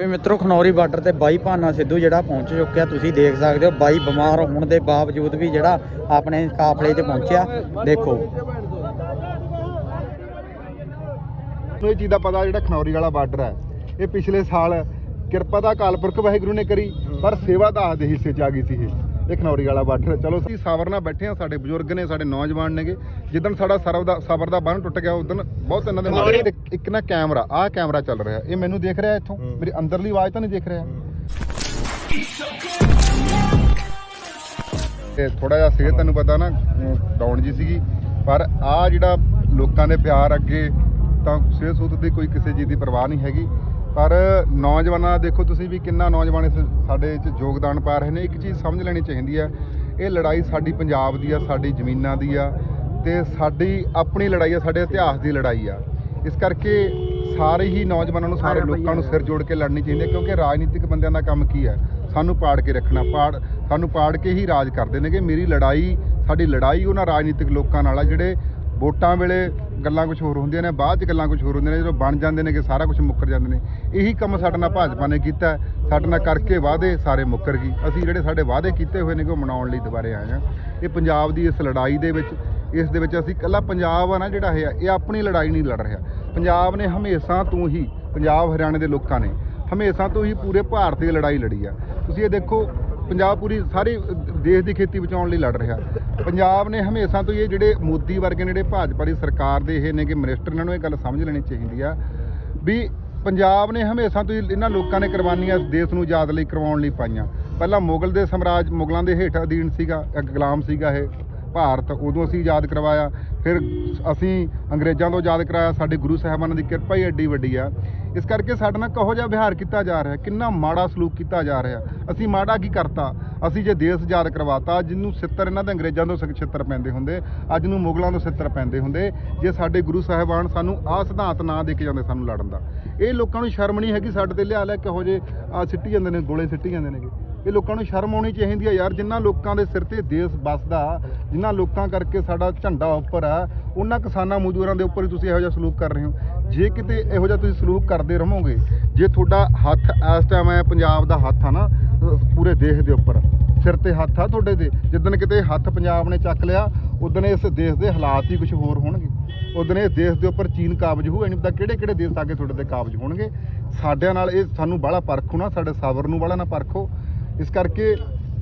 ਵੀ ਮਿੱਤਰੋ, ਖਨੌਰੀ ਬਾਰਡਰ ਤੇ ਬਾਈ ਭਾਨਾ ਸਿੱਧੂ ਜਿਹੜਾ ਪਹੁੰਚ ਚੁੱਕਿਆ, ਤੁਸੀਂ ਦੇਖ ਸਕਦੇ ਹੋ, ਬਾਈ ਬਿਮਾਰ ਹੋਣ ਦੇ ਬਾਵਜੂਦ ਵੀ ਜਿਹੜਾ ਆਪਣੇ ਕਾਫਲੇ 'ਚ ਪਹੁੰਚਿਆ। ਦੇਖੋ। ਇਹ ਚੀਜ਼ ਦਾ ਪਤਾ ਜਿਹੜਾ ਖਨੌਰੀ ਵਾਲਾ ਬਾਰਡਰ ਹੈ, ਇਹ ਪਿਛਲੇ ਸਾਲ ਕਿਰਪਾ ਦਾ ਕਾਲਪੁਰਖ ਵਾਹਿਗੁਰੂ ਨੇ ਕਰੀ, ਪਰ ਸੇਵਾ ਦਾ ਹਿੱਸੇ ਚ ਆ ਗਈ ਸੀ ਇਹ। ਇਹ ਖਨੌਰੀ ਵਾਲਾ ਬਾਰਡਰ ਚਲੋ ਅਸੀਂ ਸਾਵਰ ਨਾਲ ਬੈਠੇ ਆ ਸਾਡੇ ਬਜ਼ੁਰਗ ਨੇ ਸਾਡੇ ਨੌਜਵਾਨ ਨੇਗੇ। ਜਿੱਦਣ ਸਾਡਾ ਸਰਵ ਦਾ ਸਬਰ ਦਾ ਬੰਨ ਟੁੱਟ ਗਿਆ ਉਦੋਂ ਬਹੁਤ ਇਹਨਾਂ ਦੇ ਨਾਲ ਇੱਕ- ਨਾ ਕੈਮਰਾ ਆਹ ਕੈਮਰਾ ਚੱਲ ਰਿਹਾ। ਇਹ ਮੈਨੂੰ ਦੇਖ ਰਿਹਾ ਇੱਥੋਂ? ਮੇਰੀ ਅੰਦਰਲੀ ਆਵਾਜ਼ ਤਾਂ ਨਹੀਂ ਦੇਖ ਰਿਹਾ? ਤੇ ਥੋੜਾ ਜਿਹਾ ਸਿਹਤ ਤੈਨੂੰ ਪਤਾ ਨਾ ਡਾਊਨ ਜੀ ਸੀਗੀ। ਪਰ ਆ ਜਿਹੜਾ ਲੋਕਾਂ ਦੇ ਪਿਆਰ ਅੱਗੇ ਤਾਂ ਸਿਹਤ ਸੂਤ ਦੀ ਕੋਈ ਕਿਸੇ ਚੀਜ਼ ਦੀ ਪਰਵਾਹ ਨਹੀਂ ਹੈਗੀ। ਪਰ ਨੌਜਵਾਨਾਂ ਦਾ ਦੇਖੋ ਤੁਸੀਂ ਵੀ ਕਿੰਨਾ ਨੌਜਵਾਨ ਇਸ ਸਾਡੇ 'ਚ ਯੋਗਦਾਨ ਪਾ ਰਹੇ ਨੇ। ਇੱਕ ਚੀਜ਼ ਸਮਝ ਲੈਣੀ ਚਾਹੀਦੀ ਹੈ ਇਹ ਲੜਾਈ ਸਾਡੀ ਪੰਜਾਬ ਦੀ ਆ ਸਾਡੀ ਜ਼ਮੀਨਾਂ ਦੀ ਆ ਤੇ ਸਾਡੀ ਆਪਣੀ ਲੜਾਈ ਆ ਸਾਡੇ ਇਤਿਹਾਸ ਦੀ ਲੜਾਈ ਆ। ਇਸ ਕਰਕੇ ਸਾਰੇ ਹੀ ਨੌਜਵਾਨਾਂ ਨੂੰ ਸਾਰੇ ਲੋਕਾਂ ਨੂੰ। ਸਿਰ ਜੋੜ ਕੇ ਲੜਨੀ ਚਾਹੀਦੀ ਹੈ ਕਿਉਂਕਿ ਰਾਜਨੀਤਿਕ ਬੰਦਿਆਂ ਦਾ ਕੰਮ ਕੀ ਹੈ? ਸਾਨੂੰ ਪਾੜ ਕੇ ਰੱਖਣਾ ਪਾੜ ਸਾਨੂੰ ਪਾੜ ਕੇ ਹੀ ਰਾਜ ਕਰਦੇ ਨੇਗੇ। ਮੇਰੀ ਲੜਾਈ ਸਾਡੀ ਲੜਾਈ ਉਹਨਾਂ ਰਾਜਨੀਤਿਕ ਲੋਕਾਂ ਨਾਲ ਆ ਜਿਹੜੇ ਵੋਟਾਂ ਵੇਲੇ ਗੱਲਾਂ ਕੁਝ ਹੋਰ ਹੁੰਦੀਆਂ ਨੇ, ਬਾਅਦ ਚ ਗੱਲਾਂ ਕੁਝ ਹੋਰ ਹੁੰਦੀਆਂ ਨੇ, ਜਦੋਂ ਬਣ ਜਾਂਦੇ ਨੇ ਕਿ ਸਾਰਾ ਕੁਝ ਮੁੱਕਰ ਜਾਂਦੇ ਨੇ। ਇਹੀ ਕੰਮ ਸਾਡੇ ਨਾਲ ਭਾਜਪਾ ਨੇ ਕੀਤਾ ਸਾਡੇ ਨਾਲ ਕਰਕੇ ਵਾਅਦੇ ਸਾਰੇ ਮੁੱਕਰ ਗਈ ਅਸੀਂ ਜਿਹੜੇ ਸਾਡੇ ਵਾਅਦੇ ਕੀਤੇ ਹੋਏ ਨੇ ਕਿ ਉਹ ਮਨਾਉਣ ਲਈ ਦੁਬਾਰੇ ਆਏ ਹਾਂ। ਇਹ ਪੰਜਾਬ ਦੀ ਇਸ ਲੜਾਈ ਦੇ ਵਿੱਚ, ਇਸ ਦੇ ਵਿੱਚ ਅਸੀਂ ਇਕੱਲਾ ਪੰਜਾਬ ਆ ਨਾ ਜਿਹੜਾ ਹੈ ਇਹ ਆਪਣੀ ਲੜਾਈ ਨਹੀਂ ਲੜ ਰਿਹਾ। ਪੰਜਾਬ ਨੇ ਹਮੇਸ਼ਾ ਤੋਂ ਹੀ, ਪੰਜਾਬ ਹਰਿਆਣੇ ਦੇ ਲੋਕਾਂ ਨੇ ਹਮੇਸ਼ਾ ਤੋਂ ਹੀ ਪੂਰੇ ਭਾਰਤ ਦੀ ਲੜਾਈ ਲੜੀ ਆ। ਤੁਸੀਂ ਇਹ ਦੇਖੋ ਪੰਜਾਬ ਪੂਰੀ ਸਾਰੀ ਦੇਸ਼ ਦੀ ਖੇਤੀ ਬਚਾਉਣ ਲਈ ਲੜ ਰਿਹਾ। ਪੰਜਾਬ ਨੇ ਹਮੇਸ਼ਾ ਤੋਂ ਹੀ ਇਹ ਜਿਹੜੇ ਮੋਦੀ ਵਰਗੇ ਨੇ, ਜਿਹੜੇ ਭਾਜਪਾ ਦੀ ਸਰਕਾਰ ਦੇ ਇਹ ਨੇ ਕਿ ਮਿਨਿਸਟਰ ਇਹਨਾਂ ਨੂੰ ਇਹ ਗੱਲ ਸਮਝ ਲੈਣੀ ਚਾਹੀਦੀ ਆ ਵੀ ਪੰਜਾਬ ਨੇ ਹਮੇਸ਼ਾ ਤੋਂ ਹੀ ਇਹਨਾਂ ਲੋਕਾਂ ਨੇ ਕੁਰਬਾਨੀਆਂ ਇਸ ਦੇਸ਼ ਨੂੰ ਆਜ਼ਾਦ ਲਈ ਕਰਵਾਉਣ ਲਈ ਪਾਈਆਂ। ਪਹਿਲਾਂ ਮੁਗਲ ਦੇ ਸਮਰਾਜ, ਮੁਗਲਾਂ ਦੇ ਹੇਠ ਅਧੀਨ ਸੀਗਾ ਇੱਕ ਗੁਲਾਮ ਸੀਗਾ ਇਹ। ਭਾਰਤ ਉਦੋਂ ਅਸੀਂ ਆਜ਼ਾਦ ਕਰਵਾਇਆ, ਫਿਰ ਅਸੀਂ ਅੰਗਰੇਜ਼ਾਂ ਤੋਂ ਆਜ਼ਾਦ ਕਰਾਇਆ, ਸਾਡੇ ਗੁਰੂ ਸਾਹਿਬਾਨਾਂ ਦੀ ਕਿਰਪਾ ਹੀ ਐਡੀ ਵੱਡੀ ਆ। ਇਸ ਕਰਕੇ ਸਾਡੇ ਨਾਲ ਕਹੋ ਜਿਹਾ ਵਿਹਾਰ ਕੀਤਾ ਜਾ ਰਿਹਾ, ਕਿੰਨਾ ਮਾੜਾ ਸਲੂਕ ਕੀਤਾ ਜਾ ਰਿਹਾ। ਅਸੀਂ ਮਾੜਾ ਕੀ ਕਰਤਾ? ਅਸੀਂ ਜੇ ਦੇਸ਼ ਆਜ਼ਾਦ ਕਰਵਾਤਾ ਜਿਹਨੂੰ ਸਿੱਤਰ ਇਹਨਾਂ ਦੇ ਅੰਗਰੇਜ਼ਾਂ ਤੋਂ ਸਿੱਖ ਛਿੱਤਰ ਪੈਂਦੇ ਹੁੰਦੇ, ਅੱਜ ਨੂੰ ਮੁਗਲਾਂ ਤੋਂ ਸਿੱਤਰ ਪੈਂਦੇ ਹੁੰਦੇ। ਜੇ ਸਾਡੇ ਗੁਰੂ ਸਾਹਿਬਾਨ ਸਾਨੂੰ ਆਹ ਸਿਧਾਂਤ ਨਾ ਦੇ ਕੇ ਜਾਂਦੇ ਸਾਨੂੰ ਲੜਨ ਦਾ। ਇਹ ਲੋਕਾਂ ਨੂੰ ਸ਼ਰਮ ਨਹੀਂ ਹੈਗੀ ਸਾਡੇ ਤੇ ਲਿਆ ਲੈ ਕਿਹੋ ਜੇ ਆ ਸਿੱਟੀ ਜਾਂਦੇ ਨੇ, ਗੋਲੇ ਸਿੱਟੀ ਜਾਂਦੇ ਨੇਗੇ। ਇਹ ਲੋਕਾਂ ਨੂੰ ਸ਼ਰਮ ਆਉਣੀ ਚਾਹੀਦੀ ਆ ਯਾਰ ਜਿਨ੍ਹਾਂ ਲੋਕਾਂ ਦੇ ਸਿਰ ਤੇ ਦੇਸ਼ ਵੱਸਦਾ ਜਿਨ੍ਹਾਂ ਲੋਕਾਂ ਕਰਕੇ ਸਾਡਾ ਝੰਡਾ ਉੱਪਰ ਆ, ਉਹਨਾਂ ਕਿਸਾਨਾਂ ਮਜ਼ਦੂਰਾਂ ਦੇ ਉੱਪਰ ਹੀ ਤੁਸੀਂ ਇਹੋ ਜਿਹਾ ਸਲੂਕ ਕਰ ਰਹੇ ਹੋ। ਜੇ ਕਿਤੇ ਇਹੋ ਜਿਹਾ ਤੁਸੀਂ ਸਲੂਕ ਕਰਦੇ ਰਹੋਗੇ, ਜੇ ਤੁਹਾਡਾ ਹੱਥ ਇਸ ਟਾਈਮ ਹੈ ਪੰਜਾਬ ਦਾ ਹੱਥ ਆ ਨਾ, ਪੂਰੇ ਦੇਸ਼ ਦੇ ਉੱਪਰ, ਸਿਰ ਤੇ ਹੱਥ ਆ ਤੁਹਾਡੇ ਦੇ, ਜਿੱਦਣ ਕਿਤੇ ਹੱਥ ਪੰਜਾਬ ਨੇ ਚੱਕ ਲਿਆ ਉਦੋਂ ਇਸ ਦੇਸ਼ ਦੇ ਹਾਲਾਤ ਹੀ ਕੁਝ ਹੋਰ ਹੋਣਗੇ। ਉਦੋਂ ਇਸ ਦੇਸ਼ ਦੇ ਉੱਪਰ ਚੀਨ ਕਾਬਜ ਹੋਊ ਨਹੀਂ ਪਤਾ ਕਿਹੜੇ ਕਿਹੜੇ ਦੇਸ਼ ਅੱਗੇ ਤੁਹਾਡੇ ਤੇ ਕਾਬਜ ਹੋਣਗੇ। ਸਾਡਿਆਂ ਨਾਲ ਇਹ ਸਾਨੂੰ ਬਾਹਲਾ ਪਰਖੋ ਨਾ ਸਾਡੇ ਸਬਰ ਨੂੰ ਬਾਹਲਾ ਨਾ ਪਰਖੋ। ਇਸ ਕਰਕੇ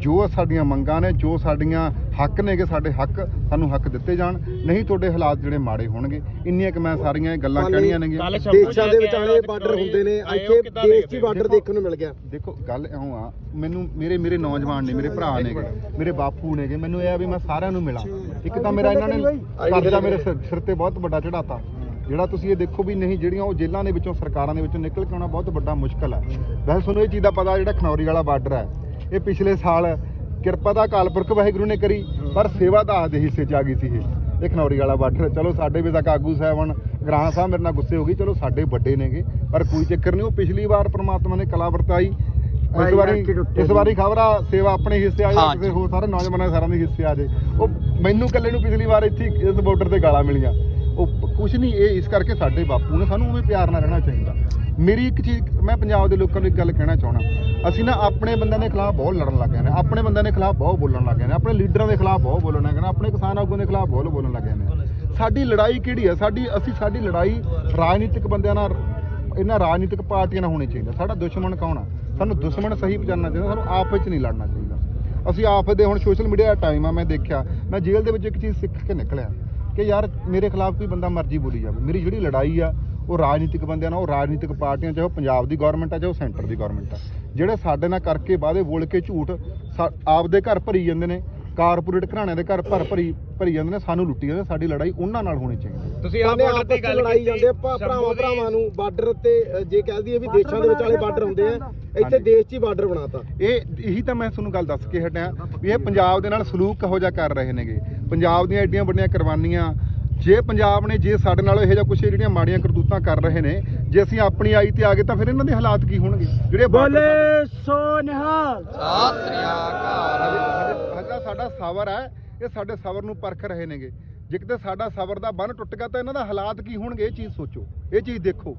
ਜੋ ਸਾਡੀਆਂ ਮੰਗਾਂ ਨੇ ਜੋ ਸਾਡੀਆਂ ਹੱਕ ਨੇਗੇ ਸਾਡੇ ਹੱਕ ਸਾਨੂੰ ਹੱਕ ਦਿੱਤੇ ਜਾਣ। ਨਹੀਂ ਤੁਹਾਡੇ ਹਾਲਾਤ ਜਿਹੜੇ ਮਾੜੇ ਹੋਣਗੇ। ਇੰਨੀਆਂ ਕਿ ਮੈਂ ਸਾਰੀਆਂ ਇਹ ਗੱਲਾਂ ਕਹਿਣੀਆਂ ਨੇਗੀਆਂ। ਦੇਸ਼ਾਂ ਦੇ ਵਿਚਾਲੇ ਬਾਰਡਰ ਹੁੰਦੇ ਨੇ। ਇੱਥੇ ਦੇਸ਼ 'ਚ ਬਾਰਡਰ ਦੇਖਣ ਨੂੰ ਮਿਲ ਗਿਆ। ਦੇਖੋ ਗੱਲ ਇਉਂ ਆ। ਮੈਨੂੰ ਮੇਰੇ ਮੇਰੇ ਨੌਜਵਾਨ ਨੇ ਮੇਰੇ ਭਰਾ ਨੇਗੇ ਮੇਰੇ ਬਾਪੂ ਨੇਗੇ। ਮੈਨੂੰ ਇਹ ਆ ਵੀ ਮੈਂ ਸਾਰਿਆਂ ਨੂੰ ਮਿਲਾਂ। ਇੱਕ ਤਾਂ ਮੇਰਾ ਇਹਨਾਂ ਨੇ ਕਰਜ਼ਾ ਮੇਰੇ ਸਿਰ ਸਿਰ ਤੇ ਬਹੁਤ ਵੱਡਾ ਚੜਾਤਾ ਜਿਹੜਾ ਤੁਸੀਂ ਇਹ ਦੇਖੋ ਵੀ ਨਹੀਂ ਜਿਹੜੀਆਂ ਉਹ ਜੇਲ੍ਹਾਂ ਦੇ ਵਿੱਚੋਂ ਸਰਕਾਰਾਂ ਦੇ ਵਿੱਚੋਂ ਨਿਕਲ ਕੇ ਆਉਣਾ ਬਹੁਤ ਵੱਡਾ ਮੁਸ਼ਕਲ ਹੈ। ਵੈਸੇ ਤੁਹਾਨੂੰ ਇਹ ਚੀਜ਼ ਦਾ ਪਤਾ ਜਿਹੜਾ ਖਨੌਰੀ ਵਾਲਾ ਬਾਰਡਰ ਹੈ ਇਹ ਪਿਛਲੇ ਸਾਲ ਕਿਰਪਾ ਦਾ ਕਾਲਪੁਰਖ ਵਾਹਿਗੁਰੂ ਨੇ ਕਰੀ ਪਰ ਸੇਵਾ ਦਾ ਦੇ ਹਿੱਸੇ ਚ ਆ ਗਈ ਸੀ ਇਹ। ਇਹ ਖਨੌਰੀ ਵਾਲਾ ਬਾਰਡਰ ਚਲੋ ਸਾਡੇ ਵੀ ਤੱਕ ਆਗੂ ਸਾਹਿਬਾਨ ਗ੍ਰਾਂ ਸਾਹਿਬ ਮੇਰੇ ਨਾਲ ਗੁੱਸੇ ਹੋ ਗਈ। ਚਲੋ ਸਾਡੇ ਵੱਡੇ ਨੇਗੇ ਪਰ ਕੋਈ ਚੱਕਰ ਨਹੀਂ ਉਹ ਪਿਛਲੀ ਵਾਰ ਪ੍ਰਮਾਤਮਾ ਨੇ ਕਲਾ ਵਰਤਾਈ। ਇਸ ਵਾਰੀ ਇਸ ਵਾਰੀ ਖਬਰ ਸੇਵਾ ਆਪਣੇ ਹਿੱਸੇ ਆ ਜਾਂ ਹਾਂਜੀ। ਕਿਸੇ ਹੋਰ ਸਾਰੇ ਨੌਜਵਾਨਾਂ ਦੇ ਸਾਰਿਆਂ ਦੇ ਹਿੱਸੇ ਆ ਜੇ ਉਹ ਮੈਨੂੰ ਇਕੱਲੇ ਨੂੰ ਪਿਛਲੀ ਵਾਰ ਇੱਥੇ ਇਸ ਬਾਰਡਰ ਤੇ ਗਾਲਾਂ ਮਿਲੀਆਂ। ਕੁਝ ਨਹੀਂ, ਇਹ ਇਸ ਕਰਕੇ ਸਾਡੇ ਬਾਪੂ ਨੇ ਸਾਨੂੰ ਉਵੇਂ ਪਿਆਰ ਨਾਲ ਰਹਿਣਾ ਚਾਹੀਦਾ। ਮੇਰੀ ਇੱਕ ਚੀਜ਼, ਮੈਂ ਪੰਜਾਬ ਦੇ ਲੋਕਾਂ ਨੂੰ ਇੱਕ ਗੱਲ ਕਹਿਣਾ ਚਾਹਣਾ ਅਸੀਂ ਨਾ ਆਪਣੇ ਬੰਦਿਆਂ ਦੇ ਖਿਲਾਫ ਬਹੁਤ ਲੜਨ ਲੱਗ ਗਏ ਨੇ। ਆਪਣੇ ਬੰਦਿਆਂ ਦੇ ਖਿਲਾਫ ਬਹੁਤ ਬੋਲਣ ਲੱਗ ਗਏ ਨੇ। ਆਪਣੇ ਲੀਡਰਾਂ ਦੇ ਖਿਲਾਫ ਬਹੁਤ ਬੋਲਣ ਲੱਗ ਗਏ ਨੇ। ਆਪਣੇ ਕਿਸਾਨ ਆਗੂਆਂ ਦੇ ਖਿਲਾਫ ਬਹੁਤ ਬੋਲਣ ਲੱਗ ਗਏ ਨੇ। ਸਾਡੀ ਲੜਾਈ ਕਿਹੜੀ ਆ ਸਾਡੀ, ਅਸੀਂ ਸਾਡੀ ਲੜਾਈ ਰਾਜਨੀਤਿਕ ਬੰਦਿਆਂ ਨਾਲ, ਇਹਨਾਂ ਰਾਜਨੀਤਿਕ ਪਾਰਟੀਆਂ ਨਾਲ ਹੋਣੀ ਚਾਹੀਦੀ ਸਾਡਾ ਦੁਸ਼ਮਣ ਕੌਣ ਆ? ਸਾਨੂੰ ਦੁਸ਼ਮਣ ਸਹੀ ਪਛਾਣਨਾ ਚਾਹੀਦਾ। ਸਾਨੂੰ ਆਪ ਵਿੱਚ ਨਹੀਂ ਲੜਨਾ ਚਾਹੀਦਾ। ਅਸੀਂ ਆਪ ਦੇ ਹੁਣ ਸੋਸ਼ਲ ਮੀਡੀਆ ਦਾ ਟਾਈਮ ਆ, ਮੈਂ ਦੇਖਿਆ। ਮੈਂ ਜੇਲ੍ਹ ਦੇ ਵਿੱਚ ਇੱਕ ਚੀਜ਼ ਸਿੱਖ ਕੇ ਨਿਕਲਿਆ। ਕਿ ਯਾਰ ਮੇਰੇ ਖਿਲਾਫ ਕੋਈ ਬੰਦਾ ਮਰਜ਼ੀ ਬੋਲੀ ਜਾਵੇ। ਮੇਰੀ ਜਿਹੜੀ ਲੜਾਈ ਆ ਉਹ ਰਾਜਨੀਤਿਕ ਬੰਦਿਆਂ ਨਾਲ ਉਹ ਰਾਜਨੀਤਿਕ ਪਾਰਟੀਆਂ ਚਾਹੇ ਉਹ ਪੰਜਾਬ ਦੀ ਗਵਰਨਮੈਂਟ ਆ ਚਾਹੇ ਉਹ ਸੈਂਟਰ ਦੀ ਗਵਰਨਮੈਂਟ ਆ। ਜਿਹੜੇ ਸਾਡੇ ਨਾਲ ਕਰਕੇ ਵਾਅਦੇ ਬੋਲ ਕੇ ਝੂਠ ਸਾ- ਆਪਦੇ ਘਰ ਭਰੀ ਜਾਂਦੇ ਨੇ ਕਾਰਪੋਰੇਟ ਘਰਾਣਿਆਂ ਦੇ ਘਰ ਭਰ ਭਰੀ ਭਰੀ ਜਾਂਦੇ ਨੇ ਸਾਨੂੰ ਲੁੱਟੀ ਜਾਂਦੇ ਸਾਡੀ ਲੜਾਈ ਉਹਨਾਂ ਨਾਲ ਹੋਣੀ ਚਾਹੀਦੀ ਤੁਸੀਂ ਆਪ ਬਾਰਡਰ ਵਿੱਚ ਗੱਲ ਲੜਾਈ ਕੀਤੀ ਜਾਂਦੇ ਭਰਾਵਾਂ ਭਰਾਵਾਂ ਨੂੰ ਬਾਰਡਰ ਤੇ ਜੇ ਕਹਿ ਦਈਏ ਵੀ ਦੇਸ਼ਾਂ ਦੇ ਵਿਚਾਲੇ ਬਾਰਡਰ ਹੁੰਦੇ ਆ ਇੱਥੇ। ਦੇਸ਼ 'ਚ ਹੀ ਬਾਰਡਰ ਬਣਾਤਾ। ਇਹ ਇਹੀ ਤਾਂ ਮੈਂ ਤੁਹਾਨੂੰ ਗੱਲ ਦੱਸ ਕੇ ਹਟਿਆ ਵੀ ਇਹ ਪੰਜਾਬ ਦੇ ਨਾਲ ਸਲੂਕ ਕਹੋ ਜਿਹਾ ਕਰ ਰਹੇ ਨੇਗੇ। ਪੰਜਾਬ ਦੀਆਂ ਐਡੀਆਂ ਵੱਡੀਆਂ ਕੁਰਬਾਨੀਆਂ ਜੇ ਪੰਜਾਬ ਨੇ ਜੇ ਸਾਡੇ ਨਾਲ ਇਹੋ ਜਿਹਾ ਕੁਛ ਜਿਹੜੀਆਂ ਮਾੜੀਆਂ ਕਰਤੂਤਾਂ ਕਰ ਰਹੇ ਨੇ ਜੇ ਅਸੀਂ ਆਪਣੀ ਆਈ ਤੇ ਆ ਗਏ ਤਾਂ ਫਿਰ ਇਹਨਾਂ ਦੇ ਹਾਲਾਤ ਕੀ ਹੋਣਗੇ? ਜਿਹੜੇ ਸਾਡੇ- ਸੋ ਨਿਹਾਲ ਸਤਿ ਸ੍ਰੀ ਅਕਾਲ। ਹਜੇ ਸਾਡਾ ਸਬਰ ਹੈ ਇਹ ਸਾਡੇ ਸਬਰ ਨੂੰ ਪਰਖ ਰਹੇ ਨੇਗੇ। ਜੇ ਕਿਤੇ ਸਾਡਾ ਸਬਰ ਦਾ ਬੰਨ ਟੁੱਟ ਗਿਆ ਤਾਂ ਇਹਨਾਂ ਦਾ ਹਾਲਾਤ ਕੀ ਹੋਣਗੇ ਇਹ ਚੀਜ਼ ਸੋਚੋ ਇਹ ਚੀਜ਼ ਦੇਖੋ।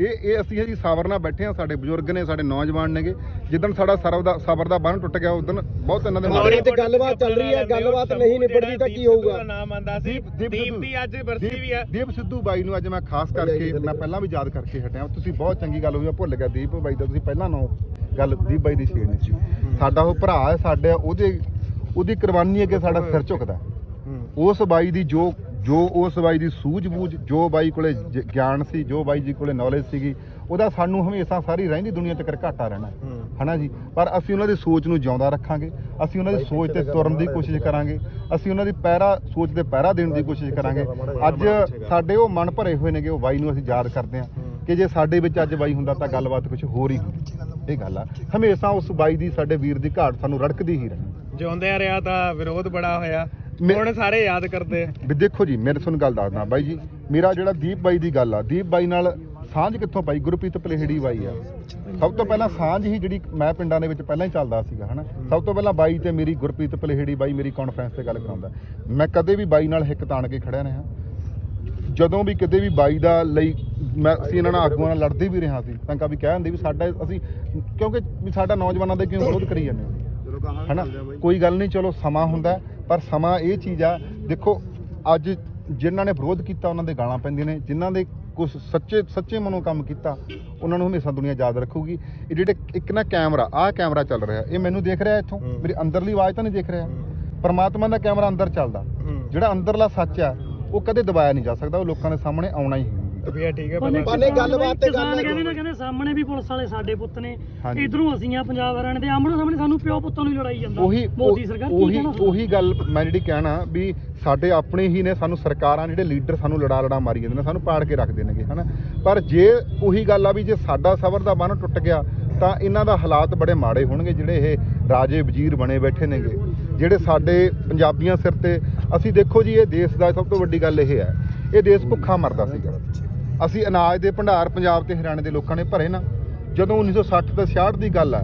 ਇਹ ਇਹ ਅਸੀਂ ਜੀ ਸਬਰ ਨਾਲ ਬੈਠੇ ਆ ਸਾਡੇ ਬਜ਼ੁਰਗ ਨੇ ਸਾਡੇ ਨੌਜਵਾਨ ਨੇਗੇ। ਜਿੱਦਣ ਸਾਡਾ ਸਰਵ ਦਾ ਸਬਰ ਦਾ ਬੰਨ ਟੁੱਟ ਗਿਆ ਉਦੋਂ ਬਹੁਤ ਇਹਨਾਂ ਦੇ ਬਾਰਡਰ ਤੇ ਗੱਲਬਾਤ ਚੱਲ ਰਹੀ ਹੈ ਗੱਲਬਾਤ ਨਹੀਂ ਨਿਬੜਦੀ ਤਾਂ ਕੀ ਹੋਊਗਾ? ਨਾਮ ਆਂਦਾ ਸੀ। ਦੀਪ ਸਿੱਧੂ- ਦੀ ਅੱਜ ਬਰਸੀ ਵੀ ਹੈ ਦੀਪ ਸਿੱਧੂ ਬਾਈ ਨੂੰ ਅੱਜ ਮੈਂ ਖਾਸ ਕਰਕੇ ਮੈਂ ਪਹਿਲਾਂ ਵੀ ਯਾਦ ਕਰਕੇ ਹਟਿਆ। ਤੁਸੀਂ ਬਹੁਤ ਚੰਗੀ ਗੱਲ ਹੋਈ ਆ ਭੁੱਲ ਗਿਆ। ਦੀਪ ਬਾਈ ਦਾ ਤੁਸੀਂ ਪਹਿਲਾਂ ਨਾ ਗੱਲ ਦੀਪ ਬਾਈ ਦੀ ਛੇੜਨੀ ਸੀ। ਸਾਡਾ ਉਹ ਭਰਾ ਹੈ ਸਾਡੇ ਉਹਦੇ ਉਹਦੀ ਕੁਰਬਾਨੀ ਅੱਗੇ ਸਾਡਾ ਸਿਰ ਝੁਕਦਾ। ਉਸ ਬਾਈ ਦੀ ਜੋ ਜੋ ਉਸ ਬਾਈ ਦੀ ਸੂਝ-ਬੂਝ ਜੋ ਬਾਈ ਕੋਲੇ ਜ- ਗਿਆਨ ਸੀ ਜੋ ਬਾਈ ਜੀ ਕੋਲੇ ਨੌਲੇਜ ਸੀਗੀ ਉਹਦਾ ਸਾਨੂੰ ਹਮੇਸ਼ਾ ਸਾਰੀ ਰਹਿੰਦੀ ਦੁਨੀਆ ਤੇ ਕਰ ਘਾਟਾ ਰਹਿਣਾ ਹਨਾ ਜੀ? ਪਰ ਅਸੀਂ ਉਹਨਾਂ ਦੀ ਸੋਚ ਨੂੰ ਜਿਉਂਦਾ ਰੱਖਾਂਗੇ ਅਸੀਂ ਉਹਨਾਂ ਦੀ ਸੋਚ ਤੇ ਤੁਰਨ ਦੀ ਕੋਸ਼ਿਸ਼ ਕਰਾਂਗੇ ਅਸੀਂ ਉਹਨਾਂ ਦੀ ਪਹਿਰਾ ਸੋਚ ਤੇ ਪਹਿਰਾ ਦੇਣ ਦੀ ਕੋਸ਼ਿਸ਼ ਕਰਾਂਗੇ। ਅੱਜ ਸਾਡੇ ਉਹ ਮਨ ਭਰੇ ਹੋਏ ਨੇਗੇ ਉਹ ਬਾਈ ਨੂੰ ਅਸੀਂ ਯਾਦ ਕਰਦੇ ਹਾਂ ਕਿ ਜੇ ਸਾਡੇ ਵਿੱਚ ਅੱਜ ਬਾਈ ਹੁੰਦਾ ਤਾਂ ਗੱਲਬਾਤ ਕੁਝ ਹੋਰ ਹੀ ਹੁੰਦੀ। ਇਹ ਗੱਲ ਆ। ਹਮੇਸ਼ਾ ਉਸ ਬਾਈ ਦੀ ਸਾਡੇ ਵੀਰ ਦੀ ਘਾਟ ਸਾਨੂੰ ਰੜਕਦੀ ਹੀ ਰਹਿਣੀ ਜਿਉਂਦਿਆਂ ਰਿਹਾ ਤਾਂ ਵਿਰੋਧ ਬੜਾ ਹੋਇਆ। ਹੁਣ ਸਾਰੇ ਯਾਦ ਕਰਦੇ ਆ। ਵੀ ਦੇਖੋ ਜੀ ਮੇਰੇ ਤੁਹਾਨੂੰ ਗੱਲ ਦੱਸਦਾ ਬਾਈ ਜੀ ਮੇਰਾ ਜਿਹੜਾ ਦੀਪ ਬਾਈ ਦੀ ਗੱਲ ਆ ਦੀਪ ਬਾਈ ਨਾਲ ਸਾਂਝ ਕਿੱਥੋਂ ਪਾਈ? ਗੁਰਪ੍ਰੀਤ ਪਲੇਹੜੀ ਬਾਈ ਆ। ਸਭ ਤੋਂ ਪਹਿਲਾਂ ਸਾਂਝ ਹੀ ਜਿਹੜੀ ਮੈਂ ਪਿੰਡਾਂ ਦੇ ਵਿੱਚ ਪਹਿਲਾਂ ਹੀ ਚੱਲਦਾ ਸੀਗਾ ਹਨਾ? ਸਭ ਤੋਂ ਪਹਿਲਾਂ ਬਾਈ ਤੇ ਮੇਰੀ ਗੁਰਪ੍ਰੀਤ ਪਲੇਹੜੀ ਬਾਈ ਮੇਰੀ ਕਾਨਫਰੰਸ ਤੇ ਗੱਲ ਕਰਾਉਂਦਾ। ਮੈਂ ਕਦੇ ਵੀ ਬਾਈ ਨਾਲ ਹਿੱਕ ਤਾਣ ਕੇ ਖੜਿਆ ਰਿਹਾ। ਜਦੋਂ ਵੀ ਕਿਤੇ ਵੀ ਬਾਈ ਦਾ ਲਈ ਮੈਂ ਅਸੀਂ ਇਹਨਾਂ ਨਾਲ ਆਗੂਆਂ ਨਾਲ ਲੜਦੇ ਵੀ ਰਿਹਾ ਸੀ ਤਾਂ ਕभी ਕਹਿ ਦਿੰਦੇ ਵੀ ਸਾਡਾ ਅਸੀਂ ਕਿਉਂਕਿ ਵੀ ਸਾਡਾ ਨੌਜਵਾਨਾਂ ਦੇ ਕਿਉਂ ਵਿਰੋਧ ਕਰੀ ਜਾਂਦੇ ਹੋ? ਹਨਾ? ਕੋਈ ਗੱਲ ਨਹੀਂ ਚਲੋ ਸਮਾਂ ਹੁੰਦਾ। ਪਰ ਸਮਾਂ ਇਹ ਚੀਜ਼ ਆ ਦੇਖੋ ਅੱਜ ਜਿਨ੍ਹਾਂ ਨੇ ਵਿਰੋਧ ਕੀਤਾ ਉਹਨਾਂ ਦੇ ਗਾਲਾਂ ਪੈਂਦੀਆਂ ਨੇ ਜਿਨ੍ਹਾਂ ਦੇ ਕੁਝ ਸੱਚੇ ਸੱਚੇ ਮਨੋਂ ਕੰਮ ਕੀਤਾ ਉਹਨਾਂ ਨੂੰ ਹਮੇਸ਼ਾ ਦੁਨੀਆ ਯਾਦ ਰੱਖੂਗੀ। ਇਹ ਜਿਹੜੇ ਇੱਕ ਨਾ ਕੈਮਰਾ ਆਹ ਕੈਮਰਾ ਚੱਲ ਰਿਹਾ ਇਹ ਮੈਨੂੰ ਦੇਖ ਰਿਹਾ ਇੱਥੋਂ ਮੇਰੀ ਅੰਦਰਲੀ ਆਵਾਜ਼ ਤਾਂ ਨਹੀਂ ਦੇਖ ਰਿਹਾ। ਪਰਮਾਤਮਾ ਦਾ ਕੈਮਰਾ ਅੰਦਰ ਚੱਲਦਾ। ਜਿਹੜਾ ਅੰਦਰਲਾ ਸੱਚ ਆ ਉਹ ਕਦੇ ਦਬਾਇਆ ਨਹੀਂ ਜਾ ਸਕਦਾ ਉਹ ਲੋਕਾਂ ਦੇ ਸਾਹਮਣੇ ਆਉਣਾ ਹੀ ਹੈ ਤਬੀਅਤ ਠੀਕ ਹੈ ਉਹਨੇ ਬਾਨੇ ਗੱਲਬਾਤ ਤੇ ਕਿਸਾਨ ਗੱਲ ਕਹਿੰਦੇ ਨੇ ਕਹਿੰਦੇ ਸਾਹਮਣੇ ਵੀ ਪੁਲਿਸ ਵਾਲੇ ਸਾਡੇ ਪੁੱਤ ਨੇ। ਹਾਂਜੀ। ਇਧਰੋਂ ਅਸੀਂ ਆ ਪੰਜਾਬ ਹਰਿਆਣੇ ਦੇ ਆਮਣੋ ਸਾਹਮਣੇ ਸਾਨੂੰ ਪਿਓ ਪੁੱਤਾਂ ਨੂੰ ਹੀ ਲੜਾਈ ਜਾਂਦਾ। ਉਹੀ ਮੋਦੀ ਸਰਕਾਰ ਕੀ ਉਹੀ ਕਹਿਣਾ? ਉਹੀ ਗੱਲ ਮੈਂ ਜਿਹੜੀ ਕਹਿਣਾ ਵੀ ਸਾਡੇ ਆਪਣੇ ਹੀ ਨੇ ਸਾਨੂੰ ਸਰਕਾਰਾਂ ਜਿਹੜੇ ਲੀਡਰ ਸਾਨੂੰ ਲੜਾ ਲੜਾ ਮਾਰੀ ਜਾਂਦੇ ਨੇ ਸਾਨੂੰ ਪਾੜ ਕੇ ਰੱਖਦੇ ਨੇਗੇ ਹਨਾ? ਪਰ ਜੇ ਉਹੀ ਗੱਲ ਆ ਵੀ ਜੇ ਸਾਡਾ ਸਬਰ ਦਾ ਬੰਨ ਟੁੱਟ ਗਿਆ ਤਾਂ ਇਹਨਾਂ ਦਾ ਹਾਲਾਤ ਬੜੇ ਮਾੜੇ ਹੋਣਗੇ ਜਿਹੜੇ ਇਹ ਰਾਜੇ ਵਜ਼ੀਰ ਬਣੇ ਬੈਠੇ ਨੇਗੇ। ਜਿਹੜੇ ਸਾਡੇ ਪੰਜਾਬੀਆਂ ਸਿਰ ਤੇ ਅਸੀਂ ਦੇਖੋ ਜੀ ਇਹ ਦੇਸ਼ ਦਾ ਸਭ ਤੋਂ ਵੱਡੀ ਗੱਲ ਇਹ ਹੈ। ਇਹ ਦੇਸ਼ ਭੁੱਖਾ ਮਰਦਾ ਸੀਗਾ। ਅਸੀਂ ਅਨਾਜ ਦੇ ਭੰਡਾਰ ਪੰਜਾਬ ਤੇ ਹਰਿਆਣੇ ਦੇ ਲੋਕਾਂ ਨੇ ਭਰੇ ਨਾ। ਜਦੋਂ 1960 ਤੇ 66 ਦੀ ਗੱਲ ਆ,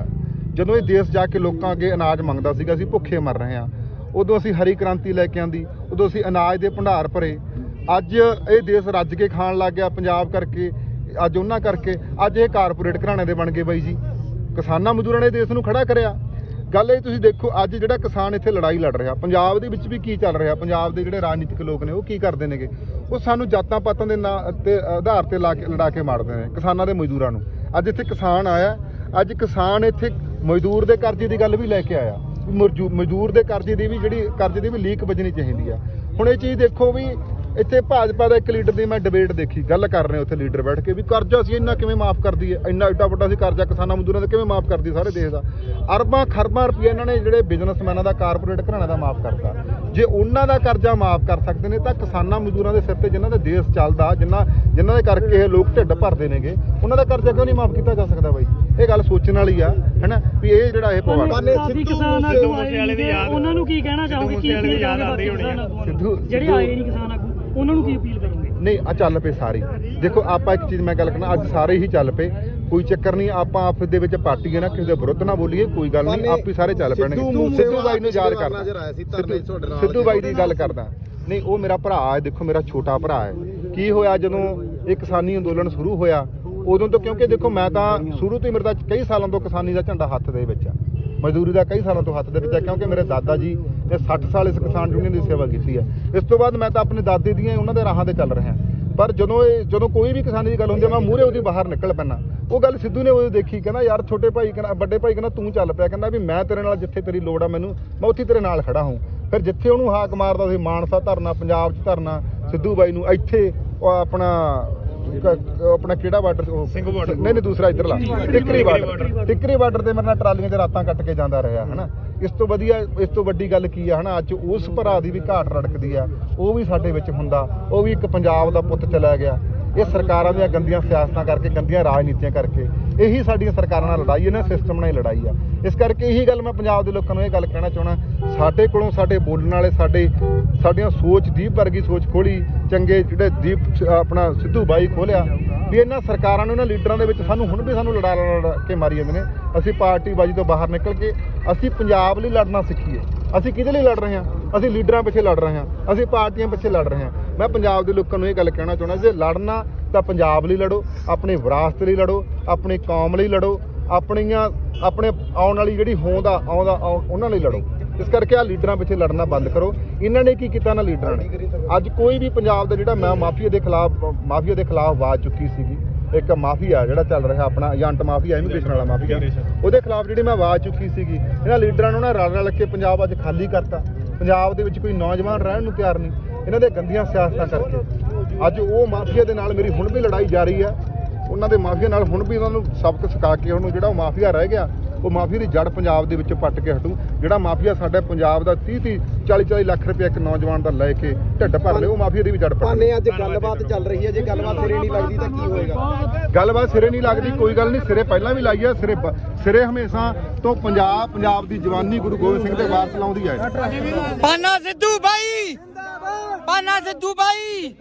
ਜਦੋਂ ਇਹ ਦੇਸ਼ ਜਾ ਕੇ ਲੋਕਾਂ ਅੱਗੇ ਅਨਾਜ ਮੰਗਦਾ ਸੀਗਾ, ਅਸੀਂ ਭੁੱਖੇ ਮਰ ਰਹੇ ਹਾਂ। ਉਦੋਂ ਅਸੀਂ ਹਰੀ ਕ੍ਰਾਂਤੀ ਲੈ ਕੇ ਆਂਦੀ, ਉਦੋਂ ਅਸੀਂ ਅਨਾਜ ਦੇ ਭੰਡਾਰ ਭਰੇ। ਅੱਜ ਇਹ ਦੇਸ਼ ਰੱਜ ਕੇ ਖਾਣ ਲੱਗ ਗਿਆ ਪੰਜਾਬ ਕਰਕੇ, ਅੱਜ ਉਹਨਾਂ ਕਰਕੇ, ਅੱਜ ਇਹ ਕਾਰਪੋਰੇਟ ਘਰਾਣੇ ਦੇ ਬਣ ਗਏ ਬਾਈ ਜੀ। ਕਿਸਾਨਾਂ ਮਜ਼ਦੂਰਾਂ ਨੇ ਦੇਸ਼ ਨੂੰ ਖੜਾ ਕਰਿਆ। ਗੱਲ ਇਹ ਤੁਸੀਂ ਦੇਖੋ, ਅੱਜ ਜਿਹੜਾ ਕਿਸਾਨ ਇੱਥੇ ਲੜਾਈ ਲੜ ਰਿਹਾ, ਪੰਜਾਬ ਦੇ ਵਿੱਚ ਵੀ ਕੀ ਚੱਲ ਰਿਹਾ, ਪੰਜਾਬ ਦੇ ਜਿਹੜੇ ਰਾਜਨੀਤਿਕ ਲੋਕ ਨੇ, ਉਹ ਕੀ ਕਰਦੇ ਨੇਗੇ? ਉਹ ਸਾਨੂੰ ਜਾਤਾਂ ਪਾਤਾਂ ਦੇ ਨਾਂ ਤੇ ਆਧਾਰ ਤੇ ਲਾ ਕੇ, ਲੜਾ ਕੇ ਮਾਰਦੇ ਨੇ, ਕਿਸਾਨਾਂ ਦੇ ਮਜ਼ਦੂਰਾਂ ਨੂੰ। ਅੱਜ ਇੱਥੇ ਕਿਸਾਨ ਆਇਆ, ਅੱਜ ਕਿਸਾਨ ਇੱਥੇ ਮਜ਼ਦੂਰ ਦੇ ਕਰਜ਼ੇ ਦੀ ਗੱਲ ਵੀ ਲੈ ਕੇ ਆਇਆ। ਵੀ ਮਜ਼ਦੂਰ ਦੇ ਕਰਜ਼ੇ ਦੀ ਵੀ ਜਿਹੜੀ, ਕਰਜ਼ੇ ਦੀ ਵੀ ਲੀਕ ਵੱਜਣੀ ਚਾਹੀਦੀ ਆ। ਹੁਣ ਇਹ ਚੀਜ਼ ਦੇਖੋ ਵੀ ਇੱਥੇ ਭਾਜਪਾ ਦਾ ਇੱਕ ਲੀਡਰ ਦੀ ਮੈਂ ਡਿਬੇਟ ਦੇਖੀ ਗੱਲ ਕਰ ਰਹੇ ਉੱਥੇ ਲੀਡਰ ਬੈਠ ਕੇ ਵੀ ਕਰਜ਼ਾ ਅਸੀਂ ਇੰਨਾ ਕਿਵੇਂ ਮਾਫ ਕਰਦੀ ਹੈ ਇੰਨਾ ਏਡਾ ਵੱਡਾ ਸੀ ਕਰਜ਼ਾ ਕਿਸਾਨਾਂ ਮਜ਼ਦੂਰਾਂ ਦਾ ਕਿਵੇਂ ਮਾਫ ਕਰਦੀ ਸਾਰੇ ਦੇਸ਼ ਦਾ? ਅਰਬਾਂ ਖਰਬਾਂ ਰੁਪਏ ਇਹਨਾਂ ਨੇ ਜਿਹੜੇ ਬਿਜ਼ਨਸਮੈਨਾਂ ਦਾ ਕਾਰਪੋਰੇਟ ਘਰਾਣਾ ਦਾ ਮਾਫ ਕਰਤਾ। ਜੇ ਉਹਨਾਂ ਦਾ ਕਰਜ਼ਾ ਮਾਫ ਕਰ ਸਕਦੇ ਨੇ ਤਾਂ ਕਿਸਾਨਾਂ ਮਜ਼ਦੂਰਾਂ ਦੇ ਸਿਰ ਤੇ ਜਿਨ੍ਹਾਂ ਦਾ ਦੇਸ਼ ਚੱਲਦਾ ਜਿਨ੍ਹਾਂ ਜਿਨ੍ਹਾਂ ਦੇ ਕਰਕੇ ਇਹ ਲੋਕ ਢਿੱਡ ਭਰਦੇ ਨੇਗੇ ਉਹਨਾਂ ਦਾ ਕਰਜ਼ਾ ਕਿਉਂ ਨਹੀਂ ਮਾਫ ਕੀਤਾ ਜਾ ਸਕਦਾ ਬਾਈ? ਇਹ ਗੱਲ ਸੋਚਣ ਵਾਲੀ ਆ ਹੈਨਾ? ਵੀ ਇਹ ਜਿਹੜਾ ਇਹ ਪਵਾੜਾ। ਕਾਫੀ ਸਿੱਧੂ- ਕਿਸਾਨ ਸਿੱਧੂ ਆਗੂ ਆਏ ਉਹਨਾਂ ਨੂੰ ਕੀ ਕਹਿਣਾ ਚਾਹੋਗੇ? ਕੀ ਮੂਸੇਵਾਲੇ ਦੀ ਯਾਦ ਆਉਂਦੀ ਹੋਣੀ? ਸਿੱਧੂ ਜਿਹੜੇ ਸਿੱਧੂ- ਆਏ ਨਹੀਂ ਕਿਸਾਨ ਉਹਨਾਂ ਨੂੰ ਕੀ ਅਪੀਲ ਕਰੋਗੇ? ਨਹੀਂ ਆ ਚੱਲ ਪਏ ਸਾਰੇ। ਦੇਖੋ ਆਪਾਂ ਇੱਕ ਚੀਜ਼ ਮੈਂ ਗੱਲ ਕਰਨਾ ਅੱਜ ਸਾਰੇ ਹੀ ਚੱਲ ਪਏ। ਕੋਈ ਚੱਕਰ ਨਹੀਂ ਆਪਾਂ ਆਪਸ ਦੇ ਵਿੱਚ ਪਾਰਟੀ ਹੈ ਨਾ ਕਿਸੇ ਦੇ ਵਿਰੁੱਧ ਨਾ ਬੋਲੀਏ ਕੋਈ ਗੱਲ ਨਹੀਂ ਆਪ ਹੀ ਸਾਰੇ ਚੱਲ ਪੈਣਗੇ। ਸਿੱਧੂ ਬਾਈ ਨੂੰ ਯਾਦ ਕਰਦਾ। ਆਇਆ ਸੀ ਧਰਨੇ 'ਚ ਤੁਹਾਡੇ ਨਾਲ। ਸਿੱਧੂ ਬਾਈ ਦੀ ਗੱਲ ਕਰਦਾ। ਨਹੀਂ ਉਹ ਮੇਰਾ ਭਰਾ ਹੈ ਦੇਖੋ ਮੇਰਾ ਛੋਟਾ ਭਰਾ ਹੈ। ਕੀ ਹੋਇਆ ਜਦੋਂ ਇਹ ਕਿਸਾਨੀ ਅੰਦੋਲਨ ਸ਼ੁਰੂ ਹੋਇਆ? ਉਦੋਂ ਤੋਂ ਕਿਉਂਕਿ ਦੇਖੋ ਮੈਂ ਤਾਂ ਸ਼ੁਰੂ ਤੋਂ ਹੀ ਮੇਰੇ ਤਾਂ ਕਈ ਸਾਲਾਂ ਤੋਂ ਕਿਸਾਨੀ ਦਾ ਝੰਡਾ ਹੱਥ ਦੇ ਵਿੱਚ ਆ। ਮਜ਼ਦੂਰੀ ਦਾ ਕਈ ਸਾਲਾਂ ਤੋਂ ਹੱਥ ਦੇ ਵਿੱਚ ਆ ਕਿਉਂਕਿ ਮੇਰੇ ਦਾਦਾ ਜੀ ਨੇ 60 ਸਾਲ ਇਸ ਕਿਸਾਨ ਯੂਨੀਅਨ ਦੀ ਸੇਵਾ ਕੀਤੀ ਹੈ। ਇਸ ਤੋਂ ਬਾਅਦ ਮੈਂ ਤਾਂ ਆਪਣੇ ਦਾਦੇ ਦੀਆਂ ਉਹਨਾਂ ਦੇ ਰਾਹਾਂ ਤੇ ਚੱਲ ਰਿਹਾ। ਪਰ ਜਦੋਂ ਇਹ ਜਦੋਂ ਕੋਈ ਵੀ ਕਿਸਾਨੀ ਦੀ ਗੱਲ ਹੁੰਦੀ ਹੈ ਮੈਂ ਮੂਹਰੇ ਉਹਦੀ ਬਾਹਰ ਨਿਕਲ ਪੈਣਾ ਉਹ ਗੱਲ ਸਿੱਧੂ ਨੇ ਉਹ ਦੇਖੀ ਕਹਿੰਦਾ ਯਾਰ ਛੋਟੇ ਭਾਈ ਕਹਿੰਦਾ ਵੱਡੇ ਭਾਈ ਕਹਿੰਦਾ ਤੂੰ ਚੱਲ ਪਿਆ ਕਹਿੰਦਾ ਵੀ ਮੈਂ ਤੇਰੇ ਨਾਲ ਜਿੱਥੇ ਤੇਰੀ ਲੋੜ ਆ ਮੈਨੂੰ ਮੈਂ ਉੱਥੇ ਤੇਰੇ ਨਾਲ ਖੜਾ ਹਾਂ। ਫਿਰ ਜਿੱਥੇ ਉਹਨੂੰ ਹਾਕ ਮਾਰਦਾ ਸੀ ਮਾਨਸਾ ਧਰਨਾ ਪੰਜਾਬ 'ਚ ਧਰਨਾ ਸਿੱਧੂ ਬਾਈ ਨੂੰ ਇੱਥੇ ਉਹ ਆਪਣਾ ਆਪਣਾ ਕਿਹੜਾ ਬਾਰਡਰ ਸਿੰਘੂ border। ਨਹੀਂ ਨਹੀਂ ਦੂਸਰਾ ਇੱਧਰਲਾ। ਟਿੱਕਰੀ ਬਾਰਡਰ। ਟਿੱਕਰੀ ਬਾਰਡਰ। ਤੇ ਮੇਰੇ ਨਾਲ ਟਰਾਲੀਆਂ 'ਚ ਰਾਤਾਂ ਕੱਟ ਕੇ ਜਾਂਦਾ ਰਿਹਾ ਹਨਾ? ਇਸ ਤੋਂ ਵਧੀਆ, ਇਸ ਤੋਂ ਵੱਡੀ ਗੱਲ ਕੀ ਆ, ਹਨਾ? ਅੱਜ ਉਸ ਭਰਾ ਦੀ ਵੀ ਘਾਟ ਰੜਕਦੀ ਆ। ਉਹ ਵੀ ਸਾਡੇ ਵਿੱਚ ਹੁੰਦਾ। ਉਹ ਵੀ ਇੱਕ ਪੰਜਾਬ ਦਾ ਪੁੱਤ ਚਲਾ ਗਿਆ। ਇਹ ਸਰਕਾਰਾਂ ਦੀਆਂ ਗੰਦੀਆਂ ਸਿਆਸਤਾਂ ਕਰਕੇ, ਗੰਦੀਆਂ ਰਾਜਨੀਤੀਆਂ ਕਰਕੇ। ਇਹੀ ਸਾਡੀਆਂ ਸਰਕਾਰਾਂ ਨਾਲ ਲੜਾਈ ਇਹਨਾਂ ਸਿਸਟਮ ਨਾਲ ਹੀ ਲੜਾਈ ਆ। ਇਸ ਕਰਕੇ ਇਹੀ ਗੱਲ ਮੈਂ ਪੰਜਾਬ ਦੇ ਲੋਕਾਂ ਨੂੰ ਇਹ ਗੱਲ ਕਹਿਣਾ ਚਾਹਣਾ ਸਾਡੇ ਕੋਲੋਂ ਸਾਡੇ ਬੋਲਣ ਵਾਲੇ, ਸਾਡੇ, ਸਾਡੀਆਂ ਸੋਚ, ਦੀਪ ਵਰਗੀ ਸੋਚ ਖੋਲੀ, ਚੰਗੇ ਜਿਹੜੇ ਦੀਪ ਆਪਣਾ ਸਿੱਧੂ ਬਾਈ ਖੋਲਿਆ, ਵੀ ਇਹਨਾਂ ਸਰਕਾਰਾਂ ਨੂੰ, ਇਹਨਾਂ ਲੀਡਰਾਂ ਦੇ ਵਿੱਚ ਸਾਨੂੰ ਹੁਣ ਵੀ ਸਾਨੂੰ ਲੜਾ ਲੜਾ ਲੜਾ ਕੇ ਮਾਰੀ ਜਾਂਦੇ ਨੇ। ਅਸੀਂ ਪਾਰਟੀ ਬਾਜੀ ਤੋਂ ਬਾਹਰ ਨਿਕਲ ਕੇ, ਅਸੀਂ ਪੰਜਾਬ ਲਈ ਲੜਨਾ ਸਿੱਖੀਏ। ਅਸੀਂ ਕਿਹਦੇ ਲਈ ਲੜ ਰਹੇ ਹਾਂ? ਅਸੀਂ ਲੀਡਰਾਂ ਪਿੱਛੇ ਲੜ ਰਹੇ ਹਾਂ। ਅਸੀਂ ਪਾਰਟੀਆਂ ਪਿੱਛੇ ਲੜ ਰਹੇ ਹਾਂ। ਮੈਂ ਪੰਜਾਬ ਦੇ ਲੋਕਾਂ ਨੂੰ ਇਹ ਗੱਲ ਕਹਿਣਾ ਚਾਹੁੰਦਾ, ਜੇ ਲੜਨਾ ਤਾਂ ਪੰਜਾਬ ਲਈ ਲੜੋ, ਆਪਣੀ ਵਿਰਾਸਤ ਲਈ ਲੜੋ, ਆਪਣੀ ਕੌਮ ਲਈ ਲੜੋ, ਆਪਣੀਆਂ, ਆਪਣੇ ਆਉਣ ਵਾਲੀ ਜਿਹੜੀ ਹੋਂਦ ਆ ਆਉਂਦਾ ਆਉ- ਉਹਨਾਂ ਲਈ ਲੜੋ। ਇਸ ਕਰਕੇ ਆ ਲੀਡਰਾਂ ਪਿੱਛੇ ਲੜਨਾ ਬੰਦ ਕਰੋ। ਇਹਨਾਂ ਨੇ ਕੀ ਕੀਤਾ ਨਾ ਲੀਡਰਾਂ ਨੇ? ਅੱਜ ਕੋਈ ਵੀ ਪੰਜਾਬ ਦਾ ਜਿਹੜਾ ਮੈਂ ਮਾਫੀਆ ਦੇ ਖਿਲਾਫ, ਮਾਫੀਆ ਦੇ ਖਿਲਾਫ ਆਵਾਜ਼ ਚੁੱਕੀ ਸੀਗੀ। ਇੱਕ ਮਾਫੀਆ ਜਿਹੜਾ ਚੱਲ ਰਿਹਾ ਆਪਣਾ, ਏਜੰਟ ਮਾਫੀਆ ਇਮੀਗ੍ਰੇਸ਼ਨ ਵਾਲਾ ਮਾਫੀਆ। ਉਹਦੇ ਖਿਲਾਫ ਜਿਹੜੀ ਮੈਂ ਆਵਾਜ਼ ਚੁੱਕੀ ਸੀਗੀ, ਇਹਨਾਂ ਲੀਡਰਾਂ ਨੂੰ ਨਾ ਰਲ ਰਲ ਕੇ ਪੰਜਾਬ ਅੱਜ ਖਾਲੀ ਕਰਤਾ। ਪੰਜਾਬ ਦੇ ਵਿੱਚ ਕੋਈ ਨੌਜਵਾਨ ਰਹਿਣ ਨੂੰ ਤਿਆਰ ਨਹੀਂ। ਇਹਨਾਂ ਦੇ ਗੰਦੀਆਂ ਸਿਆਸਤਾਂ ਕਰਕੇ। ਅੱਜ ਉਹ ਮਾਫੀਆ ਦੇ ਨਾਲ ਮੇਰੀ ਹੁਣ ਵੀ ਲੜਾਈ ਜਾਰੀ ਹੈ। ਉਹਨਾਂ ਦੇ ਮਾਫੀਆ ਨਾਲ ਹੁਣ ਵੀ ਉਹਨਾਂ ਨੂੰ ਸਬਕ ਸਿਖਾ ਕੇ ਉਹਨੂੰ ਜਿਹੜਾ ਉਹ ਮਾਫੀਆ ਰਹਿ ਗਿਆ ਉਹ ਮਾਫੀਆ ਦੀ ਜੜ ਪੰਜਾਬ ਦੇ ਵਿੱਚ ਪੱਟ ਕੇ ਹਟੂ। ਜਿਹੜਾ ਮਾਫੀਆ ਸਾਡੇ ਪੰਜਾਬ ਦਾ 30 30 40 40 ਲੱਖ ਰੁਪਏ ਇੱਕ ਨੌਜਵਾਨ ਦਾ ਲੈ ਕੇ ਢਿੱਡ ਭਰ ਲੇ ਉਹ ਮਾਫੀਆ ਦੀ ਵੀ ਜੜ ਪੱਟ ਭਾਨੇ ਅੱਜ ਗੱਲਬਾਤ ਚੱਲ ਰਹੀ ਹੈ ਜੇ ਗੱਲਬਾਤ ਸਿਰੇ ਨਹੀਂ ਲੱਗਦੀ ਤਾਂ ਕੀ ਹੋਏਗਾ? ਗੱਲਬਾਤ ਸਿਰੇ ਨਹੀਂ ਲੱਗਦੀ ਕੋਈ ਗੱਲ ਨਹੀਂ ਸਿਰੇ ਪਹਿਲਾਂ ਵੀ ਲਾਈ ਆ ਸਿਰੇ ਸਿਰੇ ਹਮੇਸ਼ਾ ਤੋਂ ਪੰਜਾਬ ਪੰਜਾਬ ਦੀ ਜਵਾਨੀ ਗੁਰੂ ਗੋਬਿੰਦ ਸਿੰਘ ਦੇ ਵਾਰਸ ਲਾਉਂਦੀ ਹੈ ਪਾਨਾ ਸਿੱਧੂ ਬਾਈ! ਪਾਨਾ ਸਿੱਧੂ ਬਾਈ!